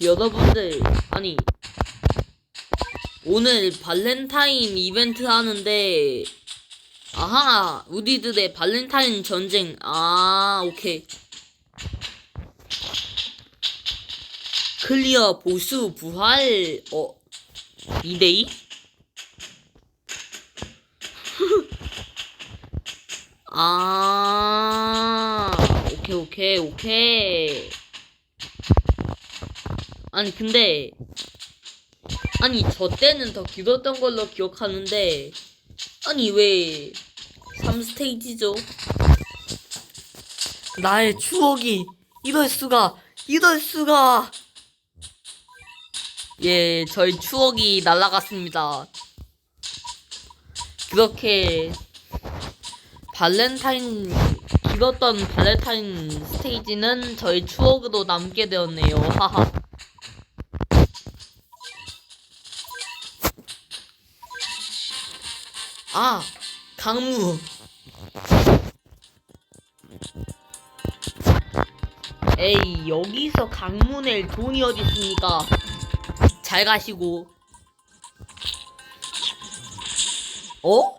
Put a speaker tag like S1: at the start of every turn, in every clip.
S1: 여러분들 아니 오늘 발렌타인 이벤트 하는데 아하 우리들의 발렌타인 전쟁. 아 오케이. 클리어 보수 부활 어 2대2? 아 오케이 오케이 오케이 아니 근데 아니 저 때는 더 길었던 걸로 기억하는데 아니 왜 3스테이지죠? 나의 추억이 이럴 수가 이럴 수가. 예 저희 추억이 날아갔습니다. 그렇게 발렌타인 길었던 발렌타인 스테이지는 저희 추억으로 남게 되었네요. 하하 아, 강무. 에이, 여기서 강무 낼 돈이 어디 있습니까? 잘 가시고. 어?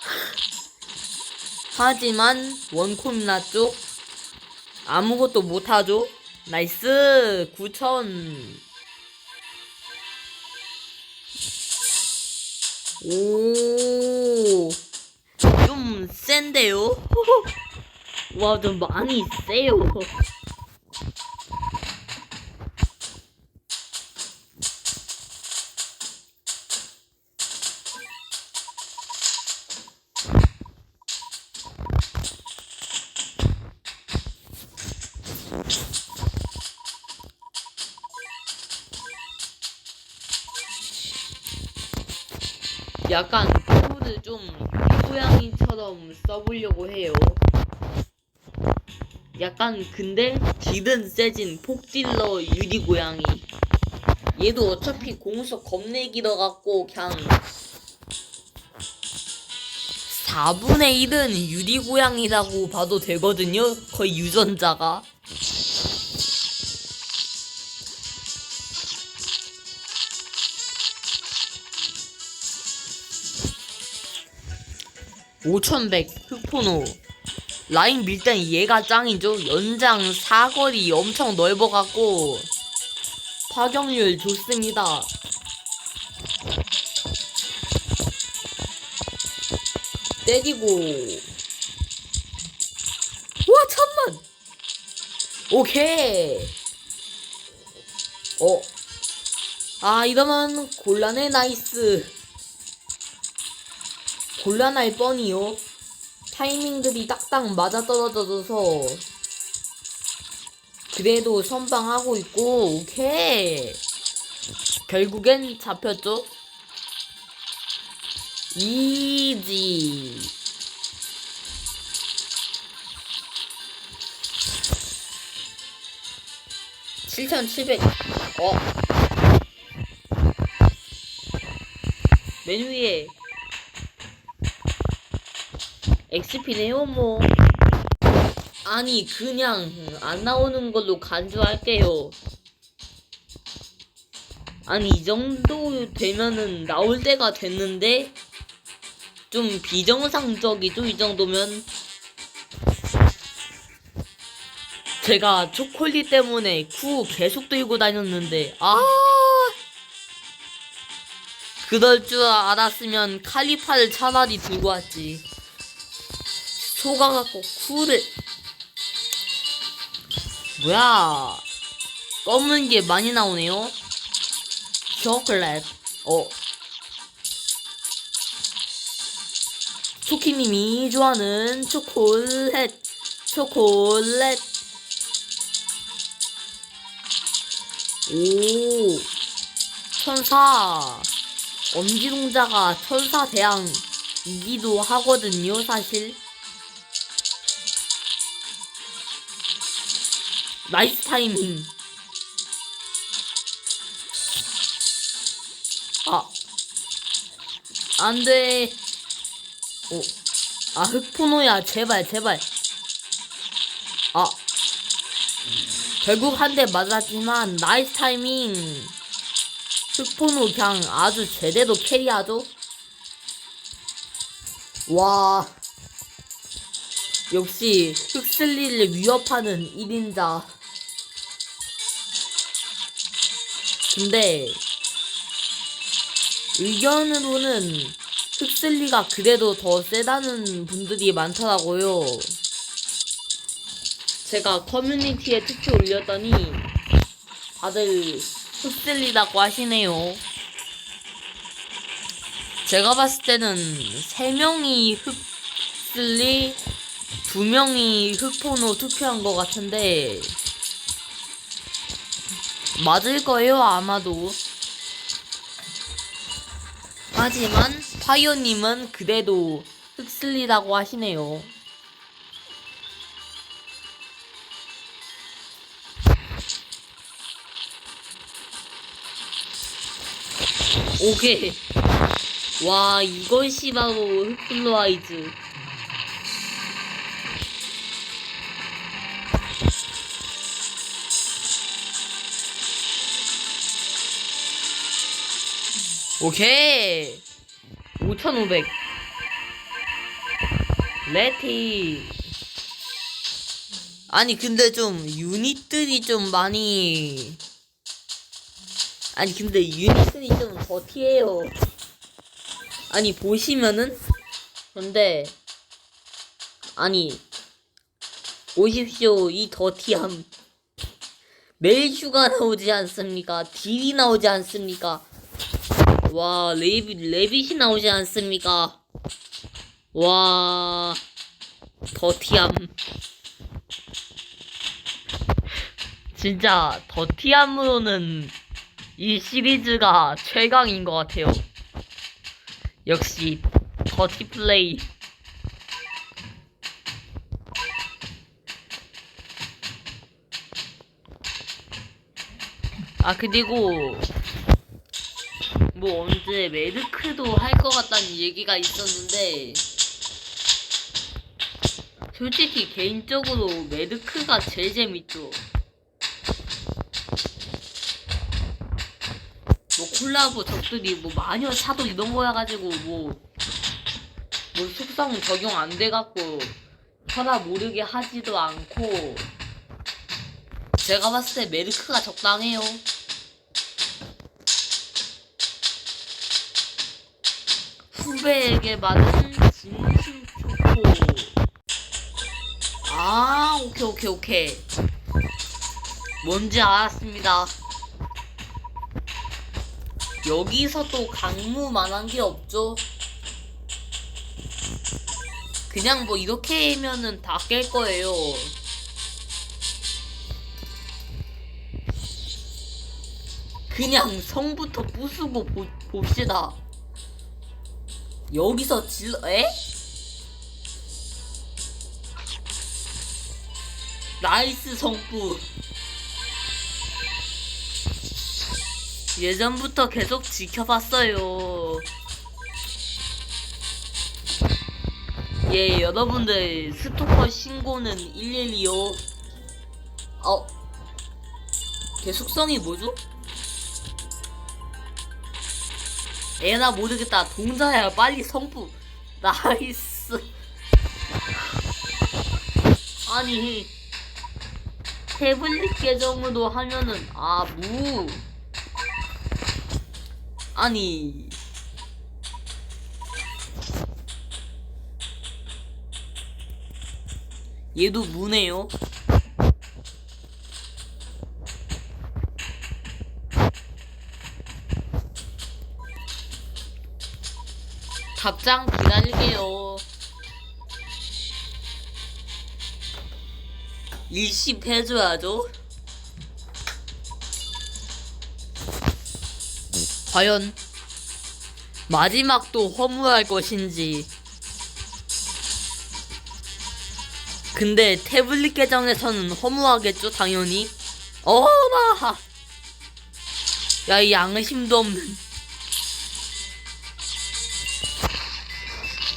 S1: 하지만 원콤나 쪽 아무것도 못하죠? 나이스 9천 오, 좀 센데요? 와, 좀 많이 세요. 약간 코드 좀 고양이처럼 써보려고 해요. 약간 근데 딜은 세진 폭딜러 유리 고양이. 얘도 어차피 공속 겁내 길어갖고 그냥 4분의 1은 유리 고양이라고 봐도 되거든요. 거의 유전자가. 오천백 흑포노. 라인 밀 땐 얘가 짱이죠. 연장 사거리 엄청 넓어갖고 파격률 좋습니다. 때리고. 와 잠만! 오케이. 어. 아 이러면 곤란해. 나이스 곤란할 뻔이요. 타이밍들이 딱딱 맞아 떨어져서 그래도 선방하고 있고 오케이 결국엔 잡혔죠. 이지 칠천칠백 어. 맨 위에 XP네요 뭐. 아니 그냥 안 나오는 걸로 간주할게요. 아니 이 정도 되면은 나올 때가 됐는데 좀 비정상적이죠 이 정도면. 제가 초콜릿 때문에 쿠 계속 들고 다녔는데 아. 그럴 줄 알았으면 칼리파를 차라리 들고 왔지 속아갖고 쿠를 뭐야? 검은 게 많이 나오네요. 초콜릿. 어. 초키님이 좋아하는 초콜릿. 초콜릿. 오. 천사. 엄지동자가 천사 대왕이기도 하거든요 사실 나이스 타이밍. 아. 안 돼. 오. 아, 흑포노야. 제발, 제발. 아. 결국 한 대 맞았지만 나이스 타이밍 흑포노 그냥 아주 제대로 캐리하죠 와 역시 흑슬리를 위협하는 1인자 근데 의견으로는 흑슬리가 그래도 더 세다는 분들이 많더라고요 제가 커뮤니티에 투표 올렸더니 다들 흑슬리다고 하시네요. 제가 봤을 때는 3명이 흑슬리, 2명이 흑포노 투표한 것 같은데 맞을 거예요 아마도. 하지만 파이어님은 그래도 흑슬리라고 하시네요. 오케이. 와, 이것이 바로 흑블루아이즈. 오케이. 5,500. 레티. 아니, 근데 좀, 유닛들이 좀 많이. 아니 근데 유닛이 좀 더티해요. 아니 보시면은 근데 아니 보십시오 이 더티함 휴가 나오지 않습니까? 딜이 나오지 않습니까? 와 레빗 레빗이 나오지 않습니까? 와 더티함 진짜 더티함으로는 이 시리즈가 최강인 것 같아요. 역시 더티 플레이. 아 그리고 뭐 언제 메르크도 할 것 같다는 얘기가 있었는데 솔직히 개인적으로 메르크가 제일 재밌죠. 뭐 콜라보 적들이 뭐 마녀 차도 이런 거야 가지고 뭐, 뭐 속성 적용 안 돼 갖고 하나 모르게 하지도 않고 제가 봤을 때 메르크가 적당해요. 후배에게 맞은 진심 초코. 아, 오케이, 오케이, 오케이. 뭔지 알았습니다. 여기서 또 강무만한 게 없죠. 그냥 뭐 이렇게 하면은 다 깰 거예요. 그냥 성부터 부수고 보, 봅시다. 여기서 질, 에? 나이스 성부. 예전부터 계속 지켜봤어요. 예, 여러분들 스토커 신고는 112요. 어, 걔 속성이 뭐죠? 에나 모르겠다. 동자야, 빨리 성부. 나이스. 아니, 태블릿 계정으로 하면은, 아, 무. 아니 얘도 무네요. 답장 기다릴게요. 일십 해줘야죠. 과연 마지막도 허무할 것인지. 근데 태블릿 계정에서는 허무하겠죠, 당연히. 어마! 야, 이 양심도 없는.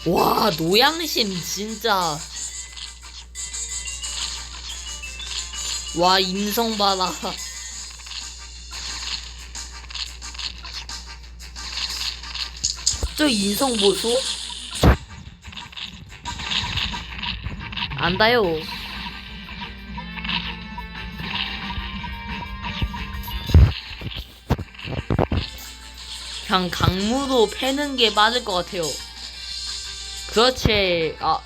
S1: 와, 노양심, 진짜. 와 인성 봐라. 저 인성 보소? 안다요. 그냥 강무로 패는 게 맞을 것 같아요. 그렇지. 아.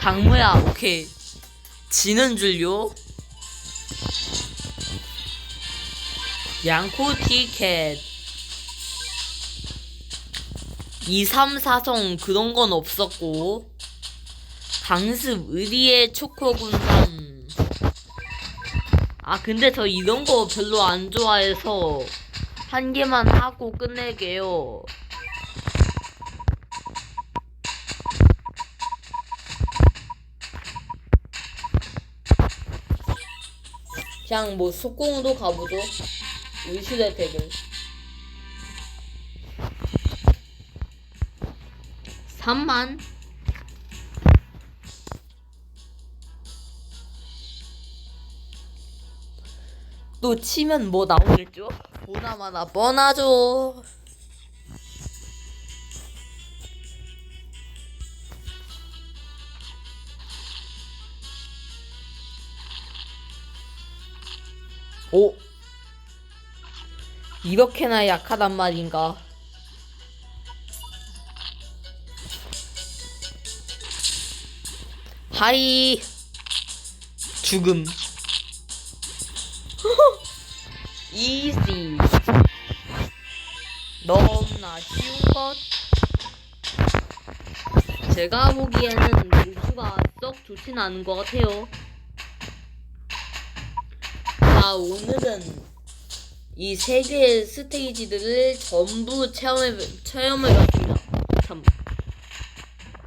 S1: 강무야, 오케이. 지는 줄요? 양코 티켓. 2, 3, 4성 그런 건 없었고. 강습 의리의 초코군산. 아, 근데 저 이런 거 별로 안 좋아해서 한 개만 하고 끝낼게요. 그냥 뭐 속공도 가보죠. 의시대 덱을. 3만 또 치면 뭐 나오겠죠? 보나마나 뻔하죠. 오. 이렇게나 약하단 말인가? 하이. 죽음. 이지. 너무나 쉬운 것. 제가 보기에는 루즈가 썩 좋진 않은 것 같아요 오늘은 이 세 개의 스테이지들을 전부 체험해, 체험해봤습니다. 참.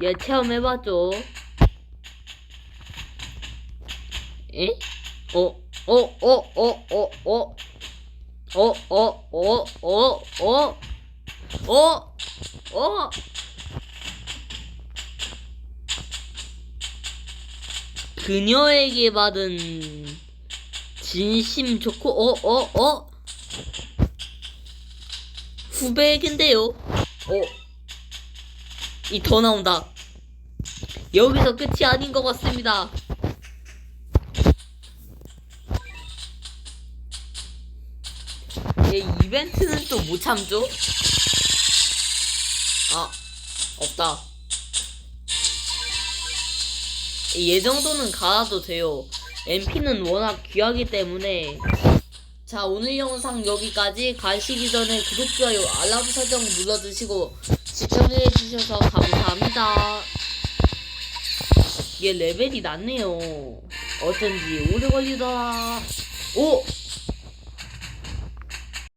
S1: 예, 체험해봤죠. 에? 어, 어, 어, 어, 어, 어. 어, 어, 어, 어, 어. 어, 어. 그녀에게 받은 진심 좋고 어? 어? 어? 어? 이 더 나온다 여기서 끝이 아닌 것 같습니다 얘 이벤트는 또 못 참죠? 아, 없다. 얘 정도는 갈아도 돼요. MP는 워낙 귀하기 때문에. 자, 오늘 영상 여기까지 가시기 전에 구독, 좋아요, 알람 설정 눌러주시고 시청해주셔서 감사합니다. 얘 레벨이 낮네요. 어쩐지 오래 걸리더라. 오!